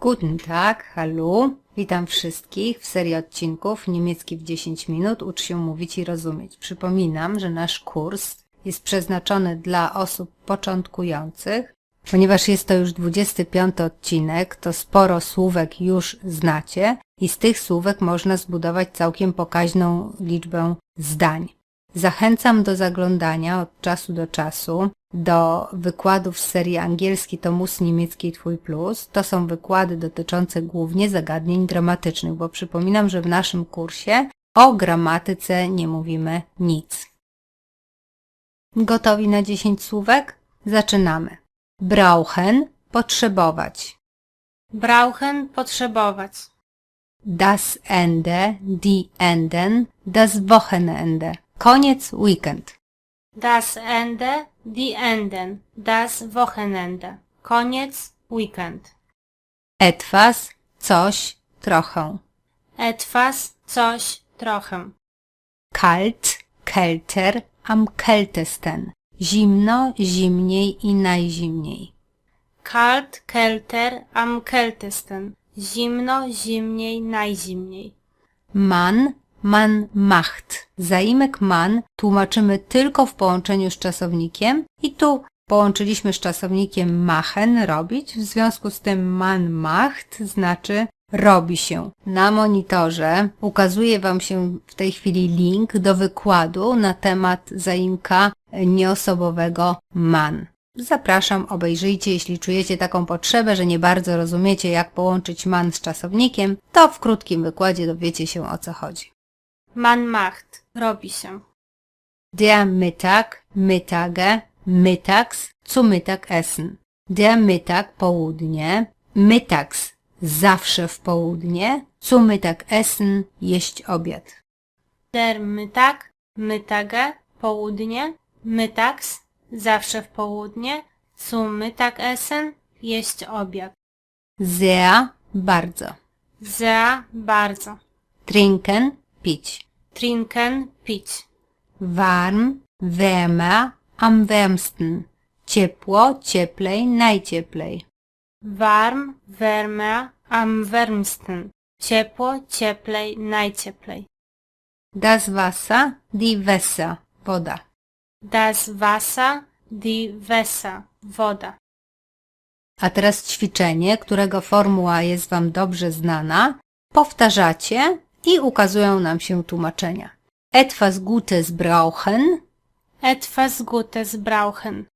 Guten Tag, hallo. Witam wszystkich w serii odcinków Niemiecki w 10 minut. Ucz się mówić i rozumieć. Przypominam, że nasz kurs jest przeznaczony dla osób początkujących. Ponieważ jest to już 25 odcinek, to sporo słówek już znacie i z tych słówek można zbudować całkiem pokaźną liczbę zdań. Zachęcam do zaglądania od czasu do czasu do wykładów z serii angielski to mus niemiecki Twój Plus. To są wykłady dotyczące głównie zagadnień gramatycznych, bo przypominam, że w naszym kursie o gramatyce nie mówimy nic. Gotowi na 10 słówek? Zaczynamy. Brauchen potrzebować. Brauchen potrzebować. Das Ende, die Enden, das Wochenende. Koniec weekend. Das Ende, die Enden, das Wochenende. Koniec, weekend. Etwas, coś, trochę. Etwas, coś, trochę. Kalt, kälter, am kältesten. Zimno, zimniej i najzimniej. Kalt, kälter, am kältesten. Zimno, zimniej, najzimniej. Man, man macht. Zaimek man tłumaczymy tylko w połączeniu z czasownikiem i tu połączyliśmy z czasownikiem machen, robić. W związku z tym man macht znaczy robi się. Na monitorze ukazuje Wam się w tej chwili link do wykładu na temat zaimka nieosobowego man. Zapraszam, obejrzyjcie, jeśli czujecie taką potrzebę, że nie bardzo rozumiecie, jak połączyć man z czasownikiem, to w krótkim wykładzie dowiecie się o co chodzi. Man macht. Robi się. Der Mittag, Mittage, mittags zu Mittagessen. Der Mittag, południe, mittags, zawsze w południe, zu Mittagessen, jeść obiad. Der Mittag, Mittage, południe. Mittags, zawsze w południe. Zu Mittagessen, jeść obiad. Sehr, bardzo. Za, bardzo. Trinken, pić. Trinken, pić. Warm, wärmer, am wärmsten. Ciepło, cieplej, najcieplej. Warm, wärmer, am wärmsten. Ciepło, cieplej, najcieplej. Das Wasser, die Wässer, woda. Das Wasser, die Wässer, woda. A teraz ćwiczenie, którego formuła jest Wam dobrze znana. Powtarzacie i ukazują nam się tłumaczenia. Etwas Gutes brauchen. Etwas Gutes brauchen.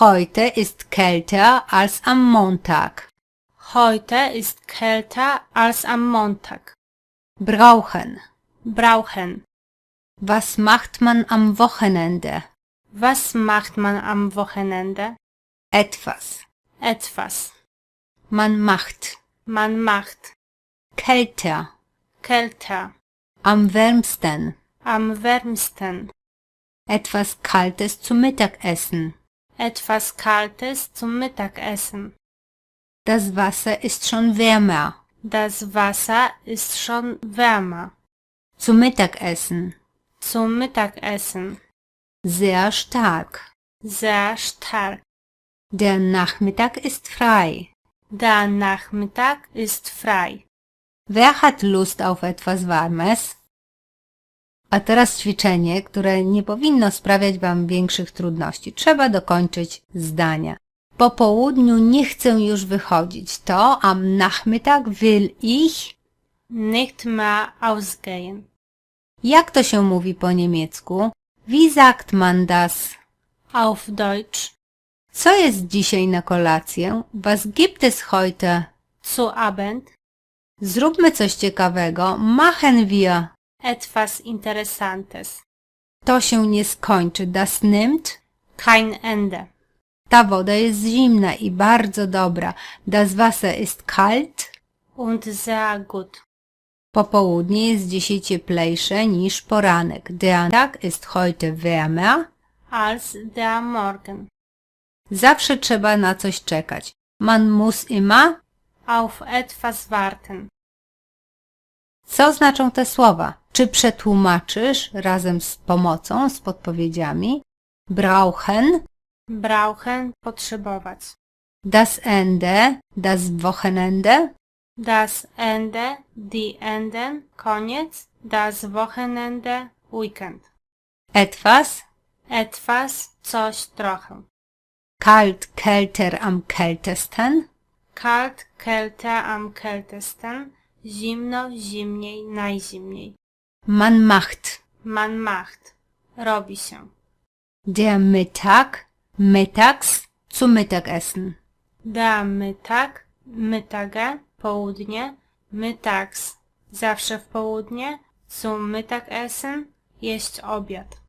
Heute ist kälter als am Montag. Heute ist kälter als am Montag. Brauchen. Brauchen. Was macht man am Wochenende? Was macht man am Wochenende? Etwas. Etwas. Man macht. Man macht. Kälter. Kälter. Am wärmsten. Am wärmsten. Etwas Kaltes zum Mittagessen. Etwas Kaltes zum Mittagessen. Das Wasser ist schon wärmer. Das Wasser ist schon wärmer. Zum Mittagessen. Zum Mittagessen. Sehr stark. Sehr stark. Der Nachmittag ist frei. Der Nachmittag ist frei. Wer hat Lust auf etwas Warmes? A teraz ćwiczenie, które nie powinno sprawiać Wam większych trudności. Trzeba dokończyć zdania. Po południu nie chcę już wychodzić. To am Nachmittag will ich. Nicht mehr ausgehen. Jak to się mówi po niemiecku? Wie sagt man das? Auf Deutsch. Co jest dzisiaj na kolację? Was gibt es heute? Zu Abend. Zróbmy coś ciekawego. Machen wir. Etwas Interessantes. To się nie skończy. Das nimmt. Kein Ende. Ta woda jest zimna i bardzo dobra. Das Wasser ist kalt. Und sehr gut. Popołudnie jest dzisiaj cieplejsze niż poranek. Der Tag ist heute wärmer. Als der Morgen. Zawsze trzeba na coś czekać. Man muss immer. Auf etwas warten. Co znaczą te słowa? Czy przetłumaczysz razem z pomocą, z podpowiedziami? Brauchen, Brauchen potrzebować. Das Ende, das Wochenende, Das Ende, die Enden, koniec. Das Wochenende, weekend. etwas, Etwas, coś trochę. kalt, kälter am kältesten, Kalt, Kälte am kältesten. Zimno, zimniej, najzimniej. man macht. Man macht. Robi się. Der Mittag, mittags, zum Mittagessen. Da Mittag, Mittage, południe, Mittags, zawsze w południe, zum Mittagessen, jeść obiad.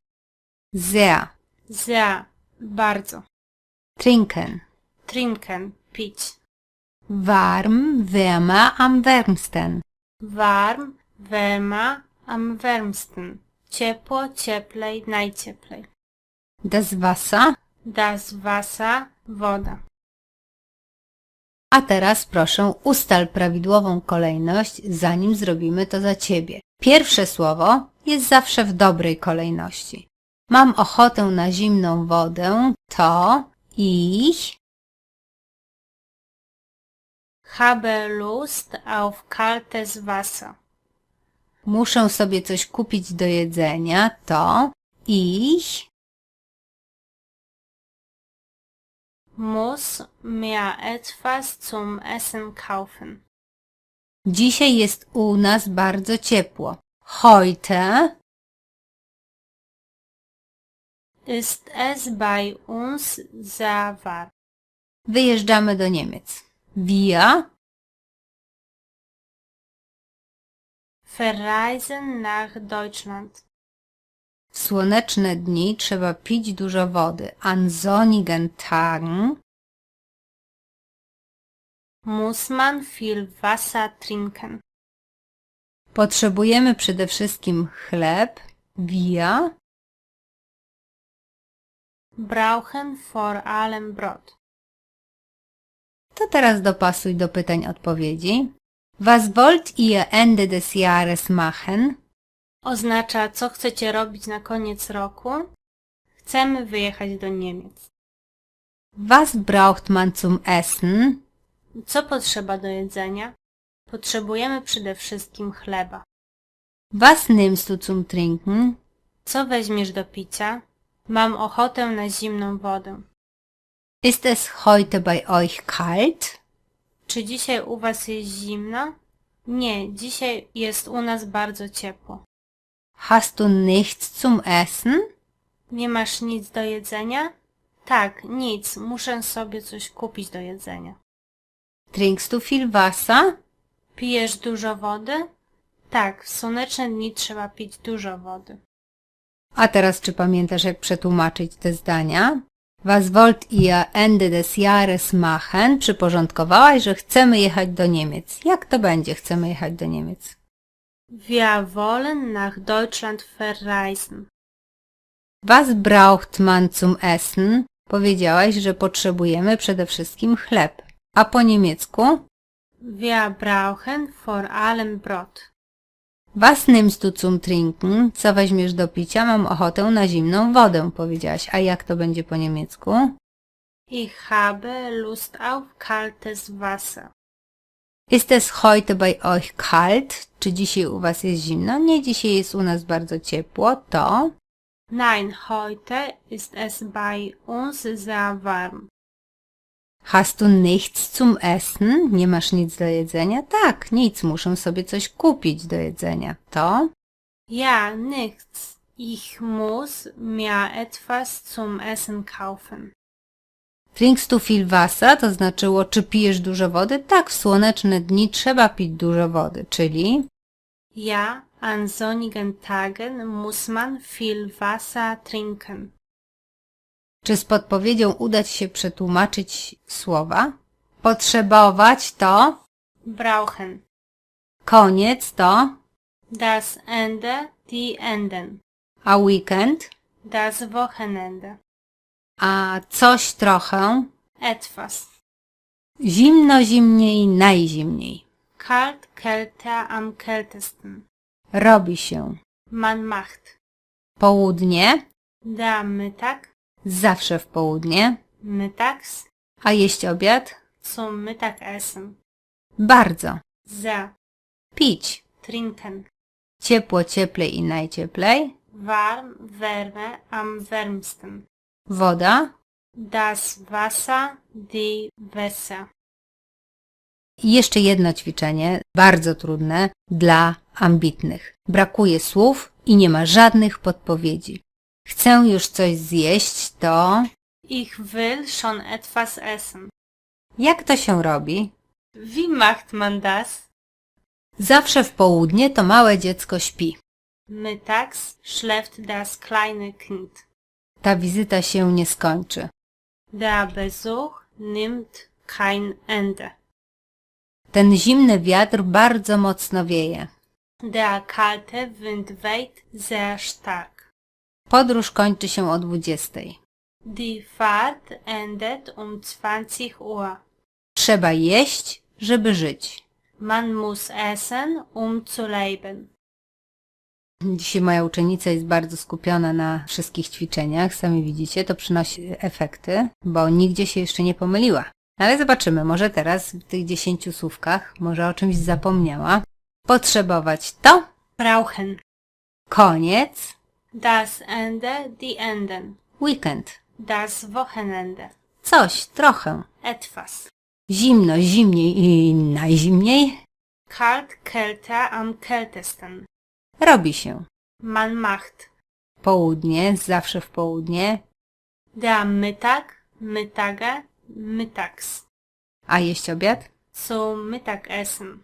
Sehr, Sehr, bardzo. trinken. Trinken, pić. Warm, wärmer, am wärmsten. Warm, wärmer, am wärmsten. Ciepło, cieplej, najcieplej. Das Wasser. Das Wasser, woda. A teraz proszę ustal prawidłową kolejność, zanim zrobimy to za ciebie. Pierwsze słowo jest zawsze w dobrej kolejności. Mam ochotę na zimną wodę, to ich, Habe Lust auf kaltes Wasser. muszę sobie coś kupić do jedzenia, to ich, Muss mir etwas zum Essen kaufen. dzisiaj jest u nas bardzo ciepło. Heute Ist es bei uns sehr warm. wyjeżdżamy do Niemiec. Wir Verreisen nach Deutschland. W słoneczne dni trzeba pić dużo wody. An sonnigen Tagen Muss man viel Wasser trinken. potrzebujemy przede wszystkim chleb. Wir Brauchen vor allem Brot. To teraz dopasuj do pytań odpowiedzi. Was wollt ihr Ende des Jahres machen? Oznacza, co chcecie robić na koniec roku? Chcemy wyjechać do Niemiec. Was braucht man zum Essen? Co potrzeba do jedzenia? Potrzebujemy przede wszystkim chleba. Was nimmst du zum Trinken? Co weźmiesz do picia? Mam ochotę na zimną wodę. Ist es heute bei euch kalt? Czy dzisiaj u was jest zimno? Nie, dzisiaj jest u nas bardzo ciepło. Hast du nichts zum Essen? Nie masz nic do jedzenia? Tak, nic. Muszę sobie coś kupić do jedzenia. Trinkst du viel Wasser? Pijesz dużo wody? Tak, w słoneczne dni trzeba pić dużo wody. A teraz czy pamiętasz, jak przetłumaczyć te zdania? Was wollt ihr Ende des Jahres machen? Przyporządkowałaś, że chcemy jechać do Niemiec. Jak to będzie, chcemy jechać do Niemiec? Wir wollen nach Deutschland verreisen. Was braucht man zum Essen? Powiedziałaś, że potrzebujemy przede wszystkim chleb. A po niemiecku? Wir brauchen vor allem Brot. Was nimmst du zum Trinken? Co weźmiesz do picia? Mam ochotę na zimną wodę, powiedziałaś. A jak to będzie po niemiecku? Ich habe Lust auf kaltes Wasser. Ist es heute bei euch kalt? Czy dzisiaj u was jest zimno? Nie, dzisiaj jest u nas bardzo ciepło. To Nein, heute ist es bei uns sehr warm. Hast du nichts zum Essen? Nie masz nic do jedzenia? Tak, nic, muszę sobie coś kupić do jedzenia. To Ja, nichts. Ich muss mir etwas zum Essen kaufen. Trinkst du viel Wasser? To znaczyło, czy pijesz dużo wody? Tak, w słoneczne dni trzeba pić dużo wody, czyli Ja, an sonnigen Tagen muss man viel Wasser trinken. Czy z podpowiedzią uda Ci się przetłumaczyć słowa? Potrzebować to, Brauchen. koniec to, Das Ende, die Enden. a weekend, Das Wochenende. a coś trochę, Etwas. zimno, zimniej, najzimniej. Kalt, Kälte am kältesten. Robi się. Man macht. Południe, Der Mittag, zawsze w południe, mittags, A jeść obiad? Zum Mittagessen. Bardzo. Sehr. Pić. Trinken. Ciepło, cieplej i najcieplej. Warm, Wärme, am wärmsten. Woda. Das Wasser, die Wässer. I jeszcze jedno ćwiczenie, bardzo trudne dla ambitnych. Brakuje słów i nie ma żadnych podpowiedzi. Chcę już coś zjeść, to... Ich will schon etwas essen. Jak to się robi? Wie macht man das? Zawsze w południe to małe dziecko śpi. Mittags schläft das kleine Kind. Ta wizyta się nie skończy. Der Besuch nimmt kein Ende. Ten zimny wiatr bardzo mocno wieje. Der kalte Wind weht sehr stark. Podróż kończy się o 20. Die Fahrt endet um 20 Uhr. Trzeba jeść, żeby żyć. Man muss essen, um zu leben. Dzisiaj moja uczennica jest bardzo skupiona na wszystkich ćwiczeniach. Sami widzicie, to przynosi efekty, bo nigdzie się jeszcze nie pomyliła. Ale zobaczymy, może teraz w tych dziesięciu słówkach, może o czymś zapomniała. Potrzebować to, Brauchen. koniec, Das Ende, die Enden. weekend. Das Wochenende. Coś, trochę. Etwas. Zimno, zimniej i najzimniej Kalt, kälter, am kältesten. robi się. Man macht. Południe, zawsze w południe, Der Mittag, Mittage, mittags. a jeść obiad? Zum Mittagessen.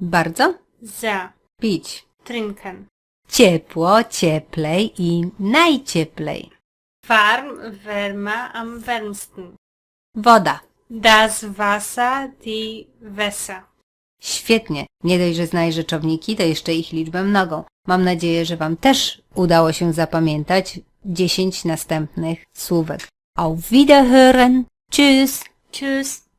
Bardzo? Sehr. Pić. Trinken. Ciepło, cieplej i najcieplej. Warm, Wärme, am wärmsten. Woda. Das Wasser, die Wässer. Świetnie. Nie dość, że znaj rzeczowniki, to jeszcze ich liczbę mnogą. Mam nadzieję, że Wam też udało się zapamiętać 10 następnych słówek. Auf Wiederhören. Tschüss. Tschüss.